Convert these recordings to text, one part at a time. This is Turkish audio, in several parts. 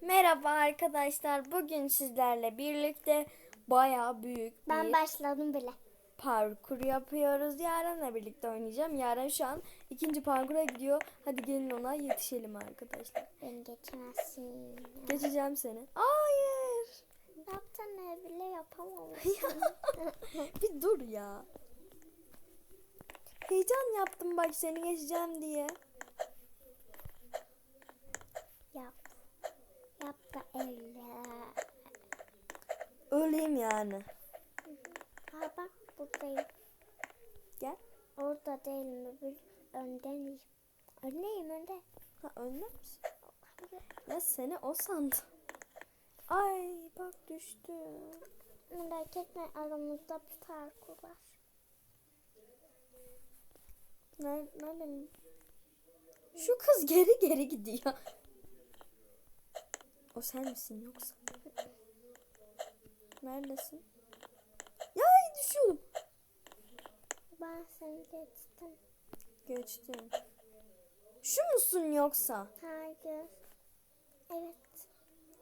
Merhaba arkadaşlar. Bugün sizlerle birlikte baya büyük bir Ben başladım bile. parkur yapıyoruz. Yaren'le birlikte oynayacağım. Yaren şu an ikinci parkura gidiyor. Hadi gelin ona yetişelim arkadaşlar. Beni geçemezsin. Geçeceğim seni. Hayır. Yaptığını bile yapamamışsın. Bir dur ya. Heyecan yaptım bak seni geçeceğim diye. Yap. Yap da öyle. Öleyim yani. Ha bak buradayım. Gel. Orada değilim. Öbür öndeyim. Öndeyim önde. Ha önde misin? Ya seni o sandım. Ay bak düştü. Merak etme aramızda bir parkur var. Nerede? nerede? Şu kız geri geri gidiyor. O sen misin yoksa? Neredesin? Ya düşüyorum. Ben seni geçtim. Geçtim. Şu musun yoksa? Hayır. Evet.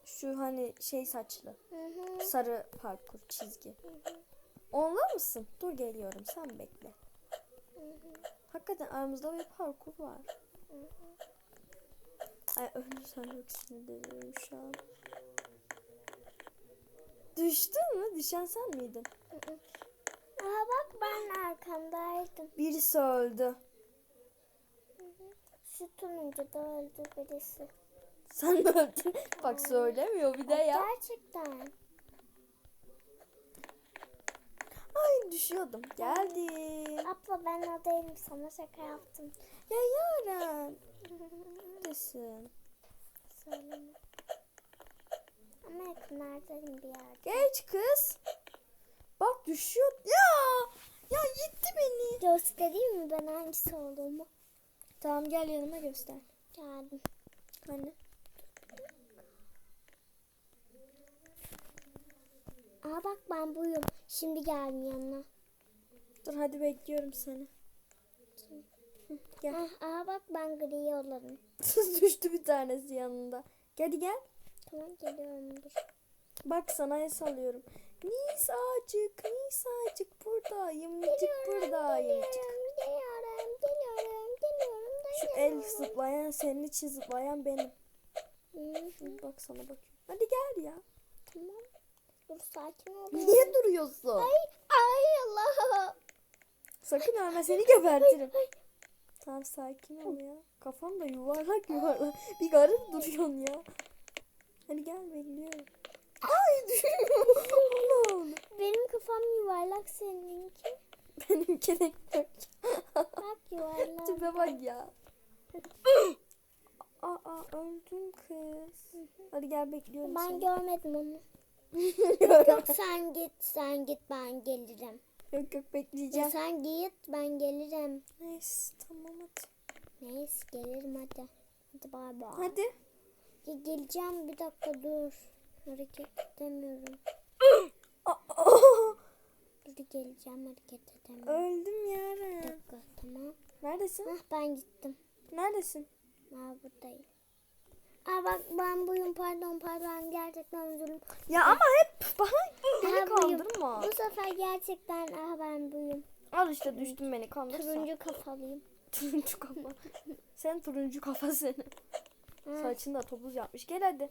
Şu hani şey saçlı. Hı hı. Sarı parkur çizgi. Onunla mısın? Dur geliyorum sen bekle. Hakikaten aramızda bir parkur var. Ay ölürsem çok sinirleniyorum şu an. Düştün mü? Düşen sen miydin? Aa bak ben arkandaydım. Birisi öldü. Şu turuncu da öldü birisi. Sen mi öldün? Bak söylemiyor bir de ya. Gerçekten. Ay düşüyordum. Geldim. Abla ben o değilim sana şaka yaptım. Ya Yaren. Neredesin? Söyleme. Ama yakınlardayım bir yerde. Geç kız. Bak düşüyor. Ya. Ya gitti beni. Göstereyim mi ben hangisi olduğumu? Tamam gel yanıma göster. Geldim. Hani? Aa bak ben buyum. Şimdi geldim yanına. Dur hadi bekliyorum seni. Hı, Gel. Ah, aa bak ben gri olalım. Düştü bir tanesi yanında. Hadi gel. Tamam geliyorum dur. Bak sana el sallıyorum. Nisacık, Nisacık buradayım, Nicik buradayım. Cık. Geliyorum, geliyorum, geliyorum, geliyorum. Şu el zıplayan, senin için zıplayan benim. Bak sana bakıyorum. Hadi gel ya. tamam. Dur sakin ol. Niye duruyorsun? Ay, ay Allah. Sakın ölme seni gebertirim. Tamam sakin ol ya. Kafam da yuvarlak yuvarlak. Bir garip duruyorsun ya. Hadi gel bekliyorum. Ay düşüyor. Allah'ım. Benim kafam yuvarlak seninki. Benimki de yok. Bak yuvarlak. Tipe bak ya. Aa öldün kız. Hadi gel bekliyorum Ben seni. görmedim onu. Yok sen git sen git ben gelirim. Yok yok Ya bekleyeceğim. sen git ben gelirim. Neyse tamam hadi. Neyse gelirim hadi. Hadi bay bay. Hadi. Ya geleceğim bir dakika dur. Hareket edemiyorum. Dur geleceğim hareket edemiyorum. Öldüm Bir Yaren. dakika tamam. Neredesin? Hah ben gittim. Neredesin? Aa buradayım. Aa bak ben buyum pardon pardon gerçekten dilerim. Ya ama hep bana beni kandırma. Bu sefer gerçekten ah ben buyum. Al işte düştün beni kandırsan. Turuncu kafalıyım. Turuncu kafa. Sen turuncu kafa seni. Ha, Saçını da topuz yapmış. Gel hadi.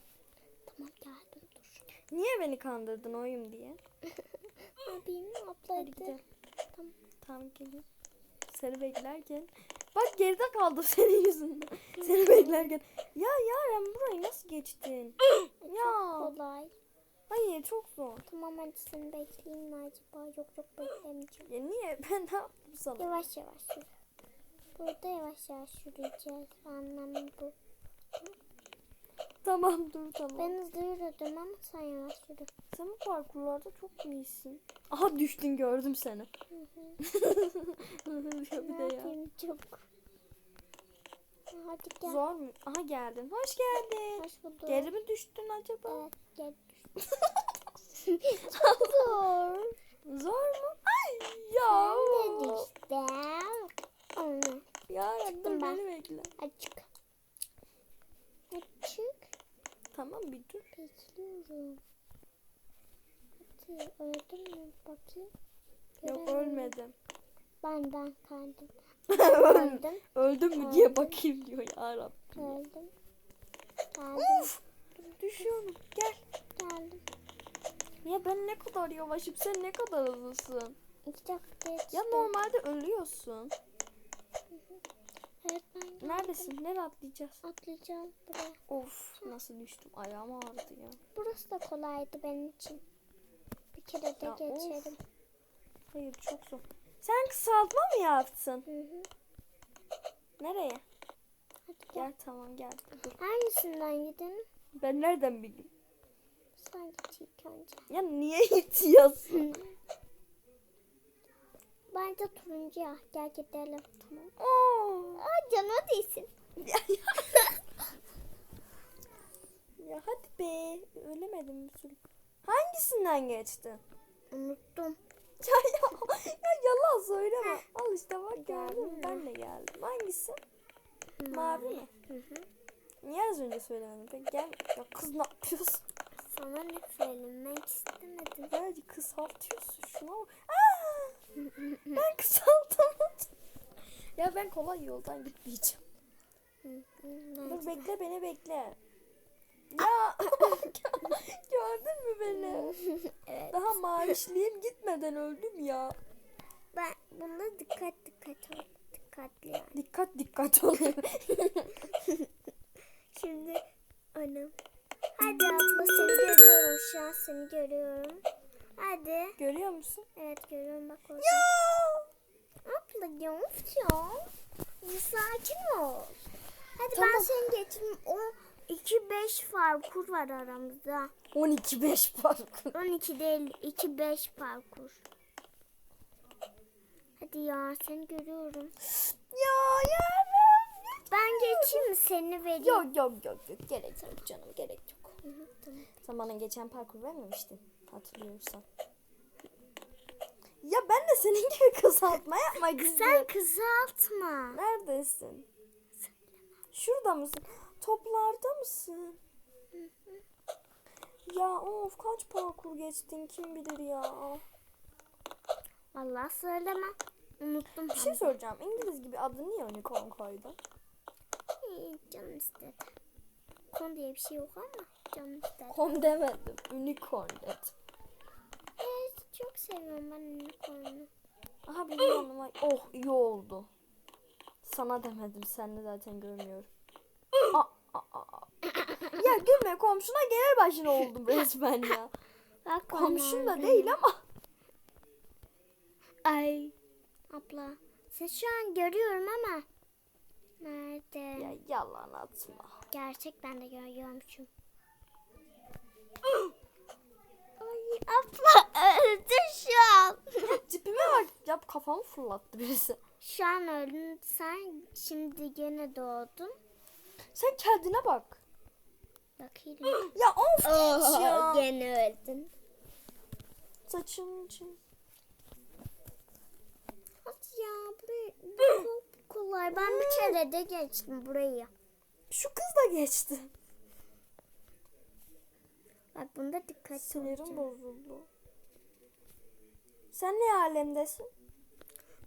tamam geldim dur. Niye beni kandırdın oyum diye? Ne yapayım abla Hadi hadi. gidelim. Tamam. Tamam gelin. Seni beklerken. Bak geride kaldım senin yüzünden. Seni beklerken. Ya Yaren burayı nasıl geçtin? ya. Kolay. Hayır çok zor. Tamam hadi seni bekleyeyim mi acaba? Yok yok beklemeyeceğim. Ya niye? Ben ne yaptım sana? Yavaş yavaş yürü. Burada yavaş yavaş yürüyeceğiz. Anlamı bu. Tamam dur tamam. Ben hızlı yürüdüm ama sen yavaş yürü. Sen bu parkurlarda çok iyisin. Aha düştün gördüm seni. Ne bir de ya. yapayım çok. Hadi gel. Zor mu? Aha geldin. Hoş geldin. Hoş bulduk. Geri mi düştün acaba? Evet gel. Çok zor. Zor mu? Ay ya. Ben de düştüm. Ya ben. beni bekle. Açık. Tamam bir dur. Bekliyorum. Öldün mü bakayım. Yok Göremiyorum. ölmedim. Benden kandım. Öldüm. Öldüm. Öldüm mü diye bakayım diyor ya Rabbim. Öldüm. Geldim. Uf! Düşüyorum. Gel. Geldim. Ya ben ne kadar yavaşım sen ne kadar hızlısın. İki dakika geçti. Ya normalde ölüyorsun. Evet ben. Neredesin? Nereye atlayacağız? Atlayacağım buraya. Of nasıl düştüm. Ayağım ağrıdı ya. Burası da kolaydı benim için. Bir kere de Ya of. geçerim. Hayır çok zor. Sen kısaltma mı yaptın? Hı hı. Nereye? Hadi gel. Gel tamam gel. Dur. Hangisinden gidelim? Ben nereden bileyim? Sen git ilk önce. Ya niye itiyorsun? Bence turuncu ya. Gel gidelim. Tamam. Oo. Aa canıma değsin. Ya, hadi be. Ölemedim bir türlü. Hangisinden geçtin? Unuttum. Ya, ya, ya yalan söyleme. Al işte bak gördün. Ben de geldim. Hangisi? Mavi mi? Hı hı. Niye az önce söylemedin? Peki gel. Ya kız ne yapıyorsun? Sana ne söylemek istemedim. Hadi kısaltıyorsun şuna bak. Aa! Ben kısaltamadım. ya ben kolay yoldan gitmeyeceğim. Dur bekle beni bekle. Ya gördün mü beni? evet. Daha mavişliğim gitmeden öldüm ya. Ben bunda dikkat dikkat ol. Dikkatli yani. Dikkat dikkat oluyor. Şimdi anam. Hadi abla seni görüyorum şu an seni görüyorum. Hadi. Görüyor musun? Evet görüyorum bak orada. Ya! Abla ya of ya. Bir sakin ol. Hadi ben Tamam. seni geçeyim. O 2-5 parkur var aramızda. 12-5 farkı. 12 değil 2-5 parkur. Hadi ya seni görüyorum. Ya ya. Ben geçeyim mi seni vereyim? Yok yok yok yok gerek yok canım gerek yok. Hı hı, tamam. Sen bana geçen parkur vermemiştin hatırlıyorsan. Ya ben de senin gibi kısaltma yapmak Sen istiyorum. kızartma. Neredesin? Şurada mısın? Toplarda mısın? Ya of kaç parkur geçtin kim bilir ya. Vallahi söylemem. Unuttum. Bir şey soracağım. İngiliz gibi adı niye unicorn koydun? İyi, canım istedi. Kon diye bir şey yok ama canım. Kom demedim. Unicorn dedim. Evet, çok seviyorum ben unicorn'u. Aha benim yanıma. Oh iyi oldu. Sana demedim. Sen de zaten görmüyorum. Aa, aa, aa. ya gülme komşuna gelir başına oldum resmen ya. Bak Komşun da değil ama. Ay. Abla. Sen şu an görüyorum ama. Nerede? Ya yalan atma. Gerçek ben de görüyormuşum. Ay abla öldü şu an. Tipime bak. Ya kafamı fırlattı birisi. Şu an öldün sen şimdi gene doğdun. Sen kendine bak. Bakayım. Ya of geç ya. gene öldün. Saçın için. Hadi ya burayı bu çok kolay. Ben bir kere de geçtim burayı. Şu kız da geçti. Bak bunda dikkat Sinirim olacağım. bozuldu. Sen ne alemdesin?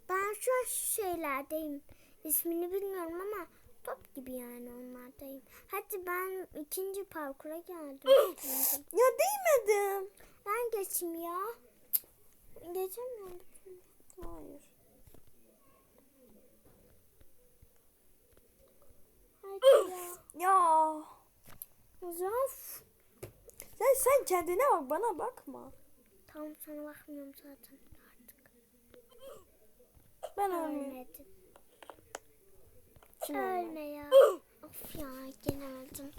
Ben şu an şu şeylerdeyim. İsmini bilmiyorum ama top gibi yani onlardayım. Hadi ben ikinci parkura geldim. Ya değmedim. ben geçeyim ya. Geçemiyorum. Hayır. Hadi ya. Ya. O f- Sen, kendine bak bana bakma. Tamam sana bakmıyorum zaten artık. Ben. Ölmedin. Kim ölmüyor? Ölme ya. of ya gene öldüm.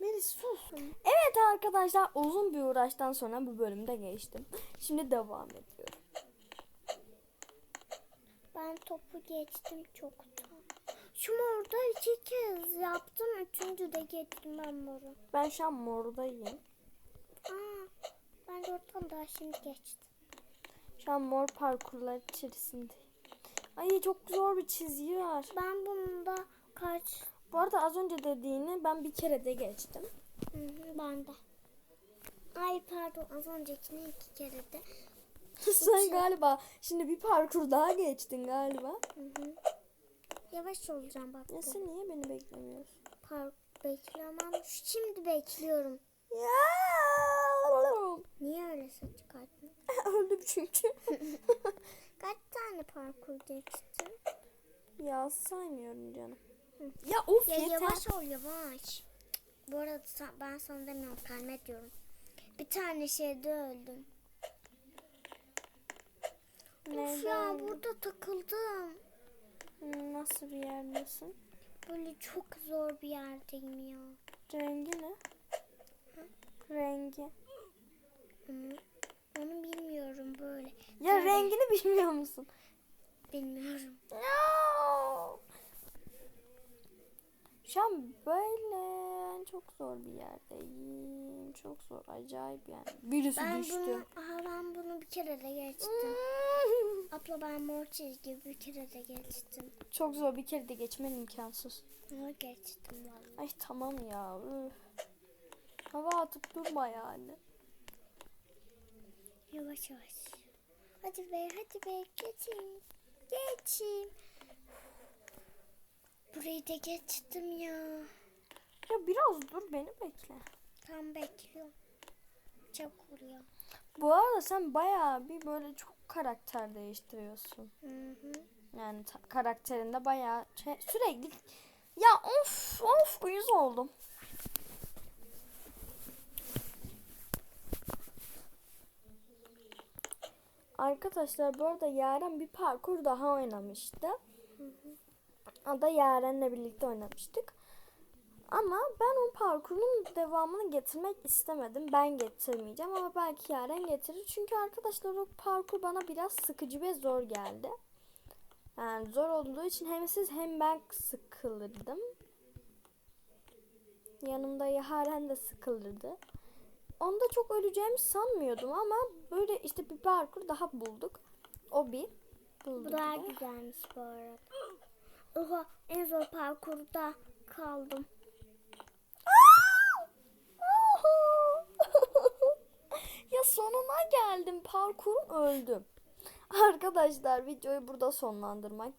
Melis sus. Evet arkadaşlar uzun bir uğraştan sonra bu bölümde geçtim. Şimdi devam ediyorum. Ben topu geçtim çoktan. Şu morda iki kez yaptım. Üçüncü de geçtim ben moru. Ben şu an mordayım. Aa, ben de oradan daha şimdi geçtim. Şu an mor parkurlar içerisindeyim. Ay çok zor bir çizgi var. Ben bunda Kaç? Bu arada az önce dediğini ben bir kere de geçtim. Hı hı, ben de. Ay pardon az öncekini iki kere de. Sen galiba şimdi bir parkur daha geçtin galiba. Hı hı. Yavaş olacağım bak. Ya sen niye beni beklemiyorsun? Park beklemem. Şimdi bekliyorum. Ya. Niye öyle ses çıkarttın? Öldüm çünkü. Kaç tane parkur geçtin? ya saymıyorum canım. Ya of Ya yeter. yavaş ol yavaş. Bu arada ben sana demiyorum kalmet diyorum. Bir tane şeyde öldüm. Of ya Neden? burada takıldım. Nasıl bir yerdesin? Böyle çok zor bir yerdeyim ya. Rengi ne? Rengi. Onu, onu bilmiyorum böyle. Ya Böyle. rengini bilmiyor musun? Bilmiyorum. No. Şu an böyle çok zor bir yerdeyim. Çok zor. Acayip yani. Birisi Ben düştü. bunu, aha ben bunu bir kere de geçtim. Abla ben mor çizgi bir kere de geçtim. çok zor bir kere de geçmen imkansız. Ama geçtim vallahi. Ay tamam ya. üf. Hava atıp durma yani. Yavaş yavaş. Hadi be hadi be geçeyim. Geçeyim. Burayı da geçtim ya. Ya biraz dur beni bekle. Tam bekliyorum. Çabuk oluyor. Bu arada sen bayağı bir böyle çok karakter değiştiriyorsun. Hı hı. Yani karakterinde bayağı şey- sürekli ya of of uyuz oldum. Arkadaşlar bu arada Yaren bir parkur daha oynamıştı. O da Yaren'le birlikte oynamıştık. Ama ben o parkurun devamını getirmek istemedim. Ben getirmeyeceğim ama belki Yaren getirir. Çünkü arkadaşlar o parkur bana biraz sıkıcı ve zor geldi. Yani zor olduğu için hem siz hem ben sıkılırdım. Yanımda Yaren de sıkılırdı. Onda çok öleceğimi sanmıyordum ama böyle işte bir parkur daha bulduk. O bir. Bu daha güzelmiş bu arada. Oha en zor parkurda kaldım. ya sonuna geldim. Parkurun öldüm. Arkadaşlar videoyu burada sonlandırmak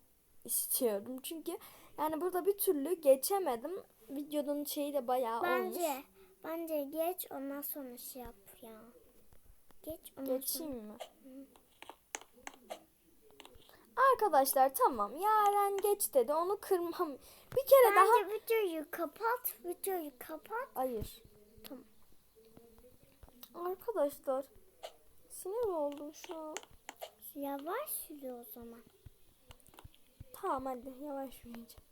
istiyorum. Çünkü yani burada bir türlü geçemedim. Videonun şeyi de bayağı olmuş. Bence bence geç ondan sonra şey yap ya. Geç ondan Geçeyim mi? Arkadaşlar tamam. Yaren geç dedi. Onu kırmam. Bir kere sonra. daha. Bence videoyu kapat. Videoyu kapat. Hayır. Tamam. Arkadaşlar. Sinir oldum şu an. Yavaş sürüyor o zaman. Tamam hadi yavaş yürüyeceğim.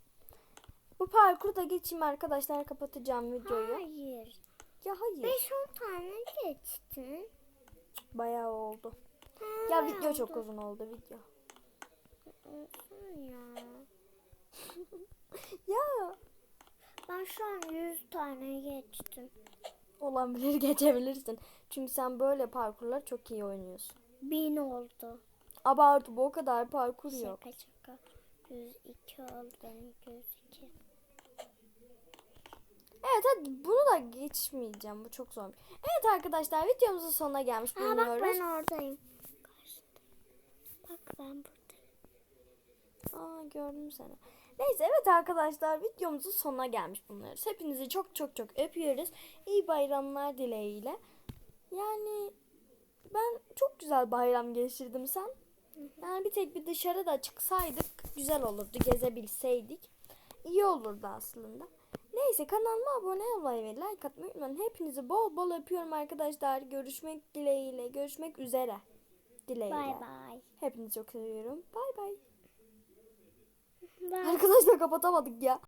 Bu parkuru da geçeyim arkadaşlar. Kapatacağım videoyu. Hayır. Ya hayır. 5-10 tane geçtin. Bayağı oldu. Ha, Ya video oldu. çok uzun oldu video. Olsun ya. Ya Ben şu an 100 tane geçtim. olabilir geçebilirsin. Çünkü sen böyle parkurlar çok iyi oynuyorsun. 1000 oldu. Abartı bu o kadar parkur yok. Şaka şaka. 102 oldu benim 102. Evet hadi bunu da geçmeyeceğim. Bu çok zor. Evet arkadaşlar videomuzun sonuna gelmiş bak bulunuyoruz. ben oradayım. Bak ben buradayım. Aa gördüm seni. Neyse evet arkadaşlar videomuzun sonuna gelmiş bulunuyoruz. Hepinizi çok çok çok öpüyoruz. İyi bayramlar dileğiyle. Yani ben çok güzel bayram geçirdim sen. Yani bir tek bir dışarı da çıksaydık güzel olurdu. Gezebilseydik. İyi olurdu aslında. Neyse kanalıma abone olmayı ve like atmayı unutmayın. Hepinizi bol bol öpüyorum arkadaşlar. Görüşmek dileğiyle. Görüşmek üzere. Dileğiyle. Bay bay. Hepinizi çok seviyorum. Bay bay. Arkadaşlar kapatamadık ya.